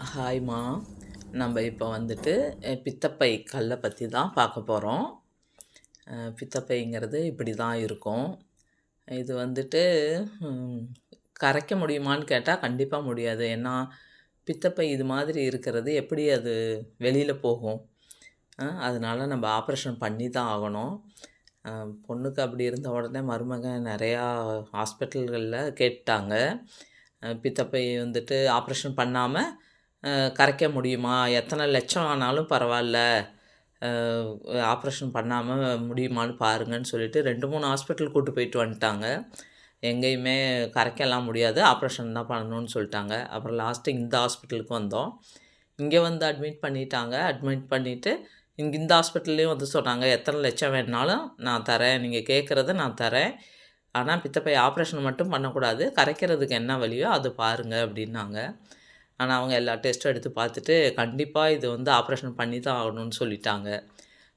ஹாய்மா நம்ம இப்போ வந்துட்டு பித்தப்பை கல்லை பற்றி தான் பார்க்க போகிறோம் பித்தப்பைங்கிறது இப்படி தான் இருக்கும். இது வந்துட்டு கரைக்க முடியுமான்னு கேட்டால் கண்டிப்பாக முடியாது. ஏன்னா பித்தப்பை இது மாதிரி இருக்கிறது எப்படி அது வெளியில் போகும்? அதனால் நம்ம ஆப்ரேஷன் பண்ணி தான் ஆகணும். பொண்ணுக்கு அப்படி இருந்த உடனே மருமகன் நிறையா ஹாஸ்பிட்டல்களில் கேட்டாங்க. பித்தப்பை வந்துட்டு ஆப்ரேஷன் பண்ணாமல் கரைக்க முடியுமா? எத்தனை லட்சம் ஆனாலும் பரவாயில்ல. ஆப்ரேஷன் பண்ணாமல் முடியுமான்னு பாருங்கன்னு சொல்லிட்டு ரெண்டு மூணு ஹாஸ்பிட்டல் கூட்டு போயிட்டு வந்துட்டாங்க. எங்கேயுமே கரைக்கலாம் முடியாது. ஆப்ரேஷன் தான் பண்ணணும்னு சொல்லிட்டாங்க. அப்புறம் லாஸ்ட்டு இந்த ஹாஸ்பிட்டலுக்கு வந்தோம். இங்கே வந்து அட்மிட் பண்ணிட்டாங்க. அட்மிட் பண்ணிவிட்டு இங்கே இந்த ஹாஸ்பிட்டல்லையும் வந்து சொன்னாங்க எத்தனை லட்சம் வேணுனாலும் நான் தரேன். நீங்கள் கேட்குறத நான் தரேன். ஆனால் பித்தப்பை ஆப்ரேஷன் மட்டும் பண்ணக்கூடாது. கரைக்கிறதுக்கு என்ன வழியோ அது பாருங்கள் அப்படின்னாங்க. ஆனால் அவங்க எல்லா டெஸ்ட்டும் எடுத்து பார்த்துட்டு கண்டிப்பாக இது வந்து ஆப்ரேஷன் பண்ணி தான் ஆகணும்னு சொல்லிட்டாங்க.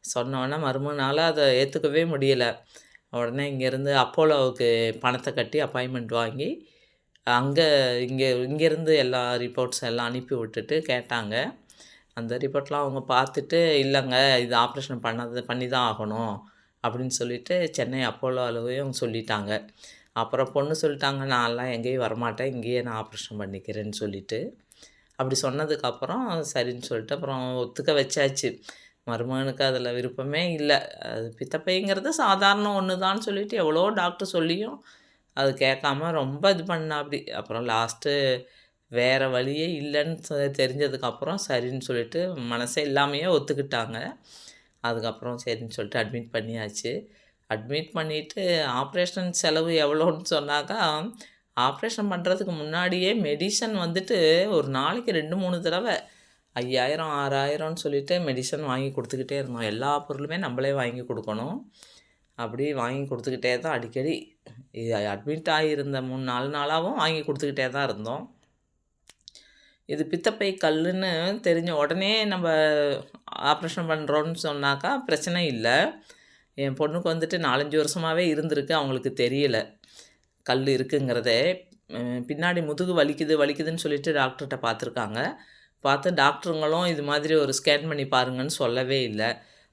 சொன்னோன்னே மறுமணால் அதை ஏற்றுக்கவே முடியலை. உடனே இங்கேருந்து அப்போலோவுக்கு பணத்தை கட்டி அப்பாயின்மெண்ட் வாங்கி அங்கே இங்கே இங்கேருந்து எல்லா ரிப்போர்ட்ஸ் எல்லாம் அனுப்பி விட்டுட்டு கேட்டாங்க. அந்த ரிப்போர்ட்லாம் அவங்க பார்த்துட்டு இல்லைங்க இது ஆப்ரேஷன் பண்ணது பண்ணி தான் ஆகணும். அப்படின்னு சொல்லிட்டு சென்னை அப்போலோ அளவையும் சொல்லிட்டாங்க. அப்புறம் பொண்ணு சொல்லிட்டாங்க நான்லாம் எங்கேயும் வரமாட்டேன் இங்கேயே நான் ஆப்ரேஷன் பண்ணிக்கிறேன்னு சொல்லிவிட்டு அப்படி சொன்னதுக்கப்புறம் சரின்னு சொல்லிட்டு அப்புறம் ஒத்துக்க வச்சாச்சு. மருமகனுக்கு அதில் விருப்பமே இல்லை. அது பித்தப்பைங்கிறது சாதாரண ஒன்று தான் சொல்லிட்டு எவ்வளோ டாக்டர் சொல்லியும் அது கேட்காம ரொம்ப இது பண்ணா அப்படி. அப்புறம் லாஸ்ட்டு வேறு வழியே இல்லைன்னு தெரிஞ்சதுக்கப்புறம் சரின்னு சொல்லிட்டு மனசே இல்லாமையே ஒத்துக்கிட்டாங்க. அதுக்கப்புறம் சரின்னு சொல்லிட்டு அட்மிட் பண்ணியாச்சு. அட்மிட் பண்ணிவிட்டு ஆப்ரேஷன் செலவு எவ்வளோன்னு சொன்னாக்கா ஆப்ரேஷன் பண்ணுறதுக்கு முன்னாடியே மெடிசன் வந்துட்டு ஒரு நாளைக்கு ரெண்டு மூணு தடவை. ஐயாயிரம் ஆறாயிரம்னு சொல்லிட்டு மெடிசன் வாங்கி கொடுத்துக்கிட்டே இருந்தோம். எல்லா பொருளுமே நம்மளே வாங்கி கொடுக்கணும். அப்படி வாங்கி கொடுத்துக்கிட்டே தான் அடிக்கடி. அட்மிட் ஆகியிருந்த மூணு நாலு நாளாகவும் வாங்கி கொடுத்துக்கிட்டே தான் இருந்தோம். இது பித்தப்பை கல்லுன்னு தெரிஞ்ச உடனே நம்ம ஆப்ரேஷன் பண்ணுறோன்னு சொன்னாக்கா பிரச்சனை இல்லை. என் பொண்ணுக்கு வந்துட்டு நாலஞ்சு வருஷமாகவே இருந்திருக்கு. அவங்களுக்கு தெரியல. கல் இருக்குங்கிறதே பின்னாடி முதுகு வலிக்குது வலிக்குதுன்னு சொல்லிட்டு டாக்டர்கிட்ட பார்த்துருக்காங்க. பார்த்து டாக்டருங்களும் இது மாதிரி ஒரு ஸ்கேன் பண்ணி பாருங்கன்னு சொல்லவே இல்லை.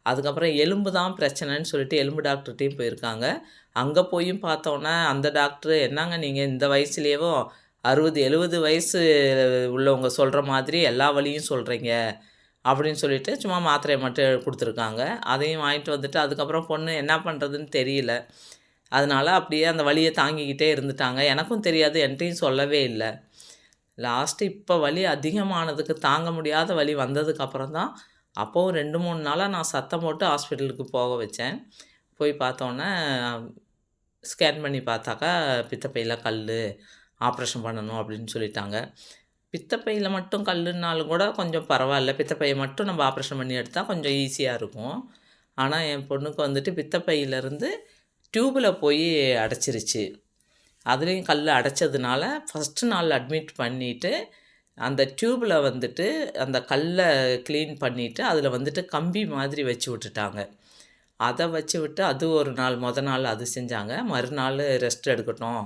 அதுக்கப்புறம் எலும்பு தான் பிரச்சனைன்னு சொல்லிட்டு எலும்பு டாக்டர்கிட்டையும் போயிருக்காங்க. அங்கே போயும் பார்த்தோன்னே அந்த டாக்டர் என்னங்க நீங்கள் இந்த வயசுலேயேவும் அறுபது எழுபது வயசு உள்ளவங்க சொல்கிற மாதிரி எல்லா வழியும் சொல்கிறீங்க அப்படின்னு சொல்லிட்டு சும்மா மாத்திரையை மட்டும் கொடுத்துருக்காங்க. அதையும் வாங்கிட்டு வந்துட்டு அதுக்கப்புறம் பொண்ணு என்ன பண்ணுறதுன்னு தெரியல. அதனால் அப்படியே அந்த வழியை தாங்கிக்கிட்டே இருந்துட்டாங்க. எனக்கும் தெரியாது என்கிட்டையும் சொல்லவே இல்லை. லாஸ்ட்டு இப்போ வலி அதிகமானதுக்கு தாங்க முடியாத வலி வந்ததுக்கப்புறம் தான் அப்போவும் ரெண்டு மூணு நாளாக நான் சத்தம் போட்டு ஹாஸ்பிட்டலுக்கு போக வச்சேன். போய் பார்த்தோன்னே ஸ்கேன் பண்ணி பார்த்தாக்கா பித்தப்பையில் கல் ஆப்ரேஷன் பண்ணணும் அப்படின்னு சொல்லிட்டாங்க. பித்தப்பையில் மட்டும் கல்லுனாலும் கூட கொஞ்சம் பரவாயில்ல. பித்தப்பையை மட்டும் நம்ம ஆப்ரேஷன் பண்ணி எடுத்தால் கொஞ்சம் ஈஸியாக இருக்கும். ஆனால் என் பொண்ணுக்கு வந்துட்டு பித்தப்பையிலேருந்து டியூப்பில் போய் அடைச்சிருச்சு. அதுலேயும் கல் அடைச்சதுனால ஃபஸ்ட்டு நாள் அட்மிட் பண்ணிவிட்டு அந்த டியூப்பில் வந்துட்டு அந்த கல்லை க்ளீன் பண்ணிவிட்டு அதில் வந்துட்டு கம்பி மாதிரி வச்சு விட்டுட்டாங்க. அதை வச்சு விட்டு அது ஒரு நாள் மொதல் நாள் அது செஞ்சாங்க. மறுநாள் ரெஸ்ட் எடுக்கட்டும்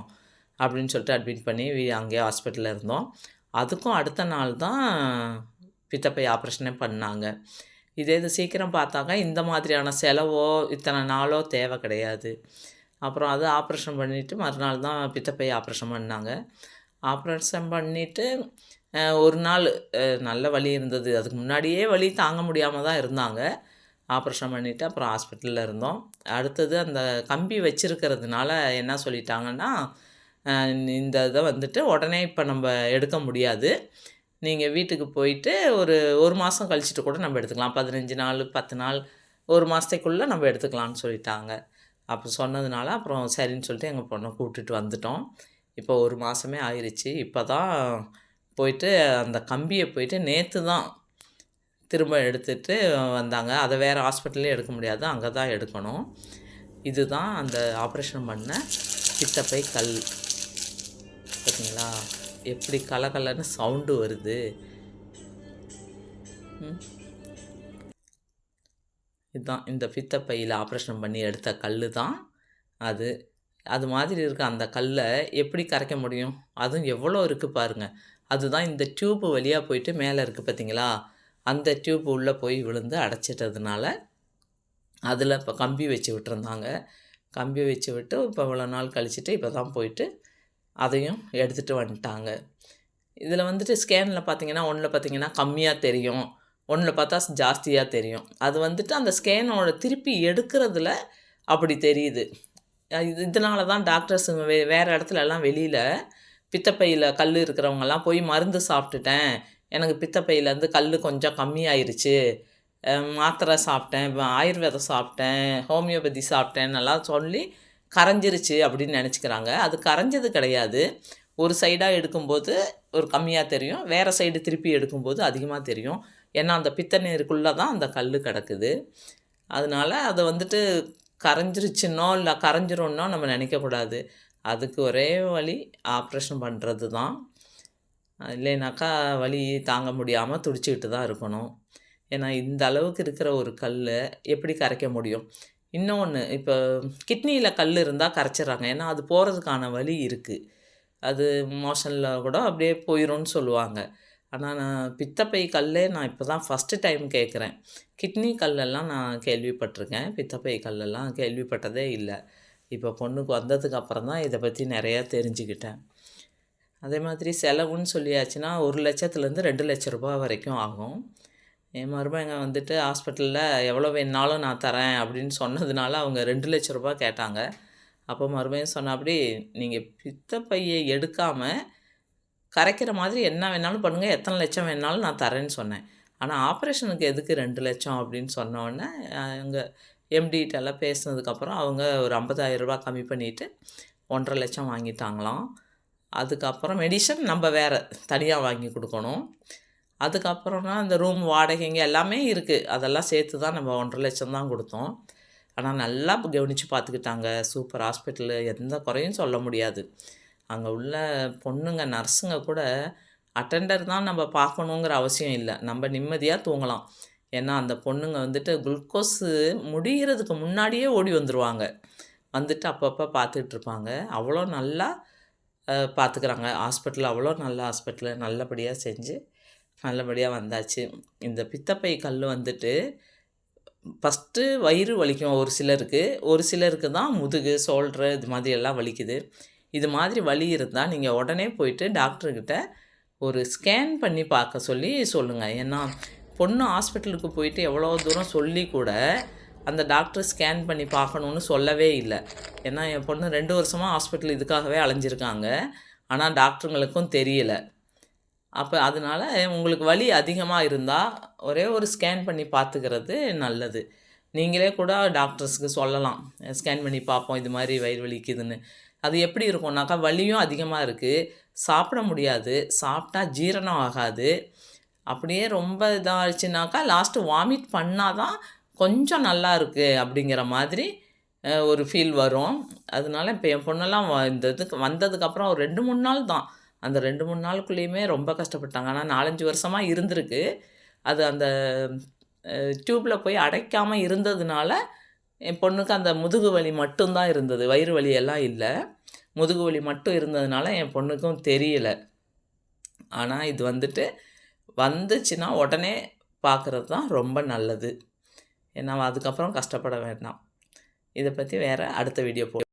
அப்படின்னு சொல்லிட்டு அட்மிட் பண்ணி அங்கேயே ஹாஸ்பிட்டலில் இருந்தோம். அதுக்கும் அடுத்த நாள் தான் பித்தப்பை ஆப்ரேஷனே பண்ணாங்க. இதே இது சீக்கிரம் பார்த்தாக்கா இந்த மாதிரியான செலவோ இத்தனை நாளோ தேவை கிடையாது. அப்புறம் அது ஆப்ரேஷன் பண்ணிவிட்டு மறுநாள் தான் பித்தப்பை ஆப்ரேஷன் பண்ணாங்க. ஆப்ரேஷன் பண்ணிவிட்டு ஒரு நாள் நல்ல வலி இருந்தது. அதுக்கு முன்னாடியே வலி தாங்க முடியாமல் தான் இருந்தாங்க. ஆப்ரேஷன் பண்ணிவிட்டு அப்புறம் ஹாஸ்பிட்டலில் இருந்தோம். அடுத்தது அந்த கம்பி வச்சுருக்கிறதுனால என்ன சொல்லிட்டாங்கன்னா இந்த இதை வந்துட்டு உடனே இப்போ நம்ம எடுக்க முடியாது. நீங்கள் வீட்டுக்கு போயிட்டு ஒரு ஒரு மாதம் கழிச்சிட்டு கூட நம்ம எடுத்துக்கலாம். பதினஞ்சு நாள் பத்து நாள் ஒரு மாதத்துக்குள்ளே நம்ம எடுத்துக்கலாம்னு சொல்லிட்டாங்க. அப்போ சொன்னதுனால அப்புறம் சரின்னு சொல்லிட்டு எங்கள் பொண்ணை கூப்பிட்டுட்டு வந்துட்டோம். இப்போ ஒரு மாதமே ஆயிடுச்சு இப்போ தான் போயிட்டு அந்த கம்பியை போயிட்டு நேற்று தான் திரும்ப எடுத்துட்டு வந்தாங்க. அதை வேறு ஹாஸ்பிட்டல்லே எடுக்க முடியாது. அங்கே தான் எடுக்கணும். இதுதான் அந்த ஆப்ரேஷன் பண்ண பித்தப்பை கல். பார்த்தீங்களா எப்படி கலகலன்னு சவுண்டு வருது. இதுதான் இந்த பித்தப்பையில் ஆப்ரேஷன் பண்ணி எடுத்த கல் தான் அது. அது மாதிரி இருக்க அந்த கல்லை எப்படி கரைக்க முடியும்? அதுவும் எவ்வளோ இருக்குது பாருங்கள் அதுதான் இந்த டியூப் வழியாக போயிட்டு மேலே இருக்குது பார்த்தீங்களா? அந்த டியூப் உள்ளே போய் விழுந்து அடைச்சிட்டதுனால அதில் இப்போ கம்பி வச்சு விட்டுருந்தாங்க. கம்பி வச்சு விட்டு இப்போ இவ்வளோ நாள் கழிச்சிட்டு இப்போ தான் போயிட்டு அதையும் எடுத்துகிட்டு வந்துட்டாங்க. இதில் வந்துட்டு ஸ்கேனில் பார்த்தீங்கன்னா ஒன்றில் பார்த்தீங்கன்னா கம்மியாக தெரியும். ஒன்றில் பார்த்தா ஜாஸ்தியாக தெரியும். அது வந்துட்டு அந்த ஸ்கேனோட திருப்பி எடுக்கிறதுல அப்படி தெரியுது. இது இதனால தான் டாக்டர்ஸ் வே வேறு இடத்துல எல்லாம் வெளியில் பித்தப்பையில் கல் இருக்கிறவங்கெல்லாம் போய் மருந்து சாப்பிட்டுட்டேன். எனக்கு பித்தப்பையிலேருந்து கல் கொஞ்சம் கம்மியாயிருச்சு. மாத்திரை சாப்பிட்டேன் ஆயுர்வேதம் சாப்பிட்டேன் ஹோமியோபதி சாப்பிட்டேன் நல்லா சொல்லி கரைஞ்சிருச்சு அப்படின்னு நினச்சிக்கிறாங்க. அது கரைஞ்சது கிடையாது. ஒரு சைடாக எடுக்கும்போது ஒரு கம்மியாக தெரியும். வேறு சைடு திருப்பி எடுக்கும்போது அதிகமாக தெரியும். ஏன்னா அந்த பித்த நீருக்குள்ளே தான் அந்த கல் கிடக்குது. அதனால அதை வந்துட்டு கரைஞ்சிருச்சுன்னோ இல்லை கரைஞ்சிரும்னோ நம்ம நினைக்கக்கூடாது. அதுக்கு ஒரே வழி ஆப்ரேஷன் பண்ணுறது தான். இல்லைனாக்கா வலி தாங்க முடியாமல் துடிச்சிக்கிட்டு தான் இருக்கணும். ஏன்னா இந்த அளவுக்கு இருக்கிற ஒரு கல் எப்படி கரைக்க முடியும்? இன்னொன்று இப்போ கிட்னியில் கல் இருந்தால் கரைச்சிட்றாங்க ஏன்னா அது போகிறதுக்கான வழி இருக்குது அது மோஷனில் கூட அப்படியே போயிடும்னு சொல்லுவாங்க. ஆனால் நான் பித்தப்பை கல்லே நான் இப்போ தான் ஃபஸ்ட்டு டைம் கேட்குறேன் கிட்னி கல்லெல்லாம் நான் கேள்விப்பட்டிருக்கேன். பித்தப்பை கல்லெல்லாம் கேள்விப்பட்டதே இல்லை. இப்போ பொண்ணுக்கு வந்ததுக்கு அப்புறம் தான் இதை பற்றி நிறையா தெரிஞ்சுக்கிட்டேன். அதே மாதிரி செலவுன்னு சொல்லியாச்சுன்னா ஒரு லட்சத்துலேருந்து ரெண்டு லட்ச ரூபாய் வரைக்கும் ஆகும். என் மருமகங்க வந்துட்டு ஹாஸ்பிட்டலில் எவ்வளோ வேணாலும் நான் தரேன் அப்படின்னு சொன்னதுனால அவங்க ரெண்டு லட்ச ரூபாய் கேட்டாங்க. அப்போ மறுபடியும் சொன்னாப்படி நீங்கள் பித்த பையை எடுக்காமல் கரைக்கிற மாதிரி என்ன வேணாலும் பண்ணுங்கள் எத்தனை லட்சம் வேணாலும் நான் தரேன்னு சொன்னேன். ஆனால் ஆப்ரேஷனுக்கு எதுக்கு ரெண்டு லட்சம்? அப்படின்னு சொன்னோடனே எங்கள் எம்டிகிட்டெல்லாம் பேசினதுக்கப்புறம் அவங்க ஒரு 50000 ரூபாய் கம்மி பண்ணிவிட்டு ஒன்றரை லட்சம் வாங்கிட்டாங்களாம். அதுக்கப்புறம் மெடிசன் நம்ம வேறு தனியாக வாங்கி கொடுக்கணும். அதுக்கப்புறம்னா அந்த ரூம் வாடகைங்க எல்லாமே இருக்குது அதெல்லாம் சேர்த்து தான் நம்ம ஒன்றரை லட்சம் தான் கொடுத்தோம். ஆனால் நல்லா கவனித்து பார்த்துக்கிட்டாங்க. சூப்பர் ஹாஸ்பிட்டலு எந்த குறையும் சொல்ல முடியாது. அங்கே உள்ள பொண்ணுங்க நர்ஸுங்க கூட அட்டெண்டர் தான் நம்ம பார்க்கணுங்கிற அவசியம் இல்லை. நம்ம நிம்மதியாக தூங்கலாம். ஏன்னா அந்த பொண்ணுங்க வந்துட்டு குளுக்கோஸு முடிகிறதுக்கு முன்னாடியே ஓடி வந்துடுவாங்க வந்துட்டு அப்பப்போ பார்த்துட்ருப்பாங்க அவ்வளோ நல்லா பார்த்துக்குறாங்க. ஹாஸ்பிட்டல் அவ்வளோ நல்ல ஹாஸ்பிட்டலு. நல்லபடியாக செஞ்சு நல்லபடியாக வந்தாச்சு. இந்த பித்தப்பை கல் வந்துட்டு ஃபஸ்ட்டு வயிறு வலிக்கும் ஒரு சிலருக்கு. ஒரு சிலருக்கு தான் முதுகு ஷோல்ட்ரு இது மாதிரி எல்லாம் வலிக்குது. இது மாதிரி வலி இருந்தால் நீங்கள் உடனே போயிட்டு டாக்டர்கிட்ட ஒரு ஸ்கேன் பண்ணி பார்க்க சொல்லி சொல்லுங்கள் ஏன்னா பொண்ணு ஹாஸ்பிட்டலுக்கு போயிட்டு எவ்வளோ தூரம் சொல்லி கூட அந்த டாக்டர் ஸ்கேன் பண்ணி பார்க்கணுன்னு சொல்லவே இல்லை. ஏன்னா என் பொண்ணு ரெண்டு வருஷமாக ஹாஸ்பிட்டல் இதுக்காகவே அலைஞ்சிருக்காங்க. ஆனால் டாக்டருங்களுக்கும் தெரியலை. அப்போ அதனால உங்களுக்கு வலி அதிகமாக இருந்தால் ஒரே ஒரு ஸ்கேன் பண்ணி பார்த்துக்கிறது நல்லது. நீங்களே கூட டாக்டர்ஸ்க்கு சொல்லலாம். ஸ்கேன் பண்ணி பார்ப்போம் இது மாதிரி வயிறு வலிக்குதுன்னு. அது எப்படி இருக்கும்னாக்கா வலியும் அதிகமாக இருக்குது சாப்பிட முடியாது. சாப்பிட்டா ஜீரணம் ஆகாது. அப்படியே ரொம்ப இதாகிடுச்சுனாக்கா லாஸ்ட்டு வாமிட் பண்ணால் தான் கொஞ்சம் நல்லா இருக்குது அப்படிங்கிற மாதிரி ஒரு ஃபீல் வரும். அதனால இப்போ என் பொண்ணெல்லாம் வ- இந்த இதுக்கு வந்ததுக்கப்புறம் ஒரு ரெண்டு மூணு நாள் தான். அந்த ரெண்டு மூணு நாளுக்குள்ளேயுமே ரொம்ப கஷ்டப்பட்டாங்க. ஆனால் நாலஞ்சு வருஷமாக இருந்திருக்கு. அது அந்த டியூப்பில் போய் அடைக்காமல் இருந்ததுனால என் பொண்ணுக்கு அந்த முதுகு வலி மட்டும்தான் இருந்தது. வயிறு வலி எல்லாம் இல்லை. முதுகு வலி மட்டும் இருந்ததுனால என் பொண்ணுக்கும் தெரியல. ஆனால் இது வந்துட்டு வந்துச்சுன்னா உடனே பார்க்குறது தான் ரொம்ப நல்லது. ஏன்னா அதுக்கப்புறம் கஷ்டப்பட வேண்டாம். இதை பற்றி வேறு அடுத்த வீடியோ போ